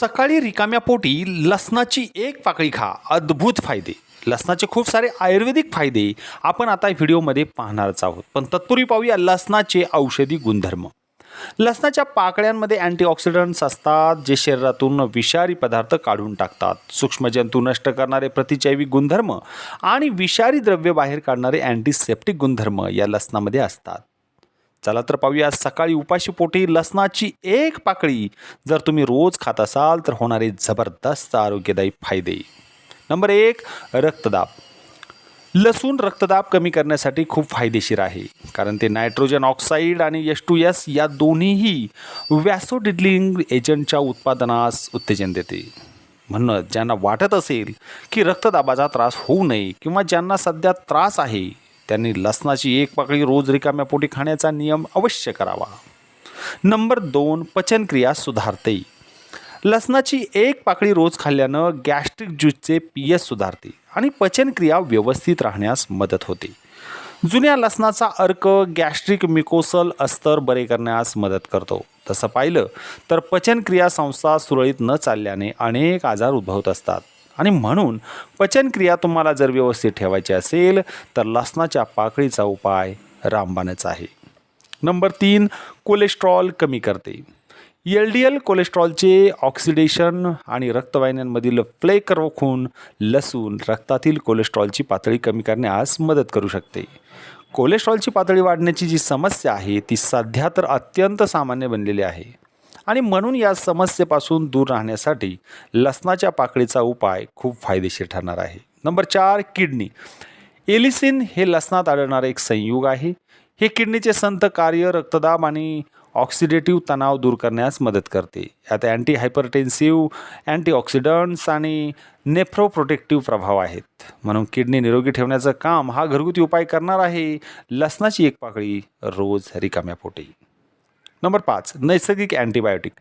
सकाळी रिकाम्या पोटी लसणाची एक पाकळी खा. अद्भुत फायदे. लसणाचे खूप सारे आयुर्वेदिक फायदे आपण आता व्हिडिओमध्ये पाहणारच आहोत. पण तत्पूर्वी पाहूया लसणाचे औषधी गुणधर्म. लसणाच्या पाकळ्यांमध्ये अँटीऑक्सिडंट्स असतात जे शरीरातून विषारी पदार्थ काढून टाकतात. सूक्ष्मजंतू नष्ट करणारे प्रतिजैविक गुणधर्म आणि विषारी द्रव्य बाहेर काढणारे अँटीसेप्टिक गुणधर्म या लसणामध्ये असतात. चला तर पाहूया सकाळी उपाशी पोटी लसणाची एक पाकळी. जर तुम्ही रोज खात असाल तर होणारे जबरदस्त आरोग्यदायी फायदे. नंबर एक रक्तदाब. लसूण रक्तदाब कमी करण्यासाठी खूप फायदेशीर आहे कारण ते नायट्रोजन ऑक्साईड आणि एस टू एस या दोन्हीही व्यासोडिडलिंग एजंटच्या उत्पादनास उत्तेजन देते. म्हणून ज्यांना वाटत असेल की रक्तदाबाचा त्रास होऊ नये किंवा ज्यांना सध्या त्रास आहे त्यांनी लसणाची एक पाकळी रोज रिकाम्या पोटी खाण्याचा नियम अवश्य करावा. नंबर दोन पचनक्रिया सुधारते. लसणाची एक पाकळी रोज खाल्ल्यानं गॅस्ट्रिक ज्यूसचे पी एस सुधारते आणि पचनक्रिया व्यवस्थित राहण्यास मदत होते. जुन्या लसणाचा अर्क गॅस्ट्रिक मिकोसल अस्तर बरे करण्यास मदत करतो. तसं पाहिलं तर पचनक्रिया संस्था सुरळीत न चालल्याने अनेक आजार उद्भवत असतात. आणि म्हणून पचनक्रिया तुम्हाला जर व्यवस्थित ठेवायची असेल तर लसणाच्या पाकळीचा उपाय रामबाणच आहे. नंबर तीन कोलेस्ट्रॉल कमी करते. एल डी एल कोलेस्ट्रॉलचे ऑक्सिडेशन आणि रक्तवाहिन्यांमधील फ्लेक रोखून लसूण रक्तातील कोलेस्ट्रॉलची पातळी कमी करण्यास मदत करू शकते. कोलेस्ट्रॉलची पातळी वाढण्याची जी समस्या आहे ती सध्या तर अत्यंत सामान्य बनलेली आहे. आणि म्हणून या समस्येपासून दूर राहण्यासाठी लसणाच्या पाकळीचा उपाय खूप फायदेशीर ठरणार आहे. नंबर चार किडनी. एलिसिन हे लसणात आढळणारे एक संयुग आहे. हे किडनीचे संत कार्य रक्तदाब आणि ऑक्सिडेटिव्ह तणाव दूर करण्यास मदत करते. यात अँटी हायपरटेन्सिव्ह अँटीऑक्सिडंट्स आणि नेफ्रोप्रोटेक्टिव्ह प्रभाव आहेत. म्हणून किडनी निरोगी ठेवण्याचं काम हा घरगुती उपाय करणार आहे. लसणाची एक पाकळी रोज रिकाम्या पोटी. नंबर पाच नैसर्गिक अँटीबायोटिक.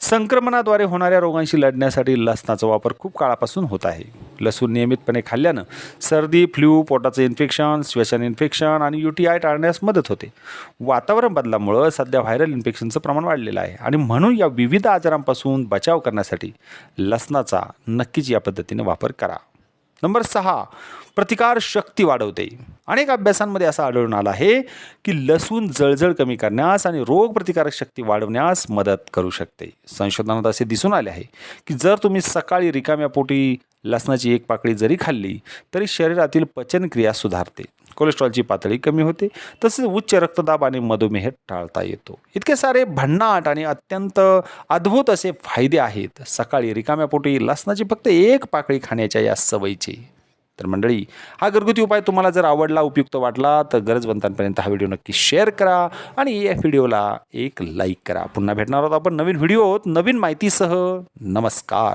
संक्रमणाद्वारे होणाऱ्या रोगांशी लढण्यासाठी लसणाचा वापर खूप काळापासून होत आहे. लसूण नियमितपणे खाल्ल्यानं सर्दी फ्ल्यू पोटाचं इन्फेक्शन श्वसन इन्फेक्शन आणि यू टी आय टाळण्यास मदत होते. वातावरण बदलामुळं सध्या व्हायरल इन्फेक्शनचं प्रमाण वाढलेलं आहे आणि म्हणून या विविध आजारांपासून बचाव करण्यासाठी लसणाचा नक्कीच या पद्धतीने वापर करा. नंबर सहा प्रतिकार शक्ती वाढवते. अनेक अभ्यासांमध्ये असं आढळून आलं आहे की लसूण जळजळ कमी करण्यास आणि रोगप्रतिकारक शक्ती वाढवण्यास मदत करू शकते. संशोधनात असे दिसून आले आहे की जर तुम्ही सकाळी रिकाम्या पोटी लसणाची एक पाकळी जरी खाल्ली तरी शरीरातील पचनक्रिया सुधारते. कोलेस्ट्रॉलची पातळी कमी होते तसेच उच्च रक्तदाब आणि मधुमेह टाळता येतो. इतके सारे भन्नाट आणि अत्यंत अद्भुत असे फायदे आहेत. सकाळी रिकाम्या पोटी लसणाची फक्त एक पाकळी खाण्याच्या या सवयीचे. तर मंडळी हा घरगुती उपाय तुम्हाला जर आवडला उपयुक्त वाटला तर गरजवंतांपर्यंत हा व्हिडिओ नक्की शेअर करा आणि या व्हिडिओला एक लाईक करा. पुन्हा भेटणार आहोत आपण नवीन व्हिडिओत नवीन माहितीसह. नमस्कार.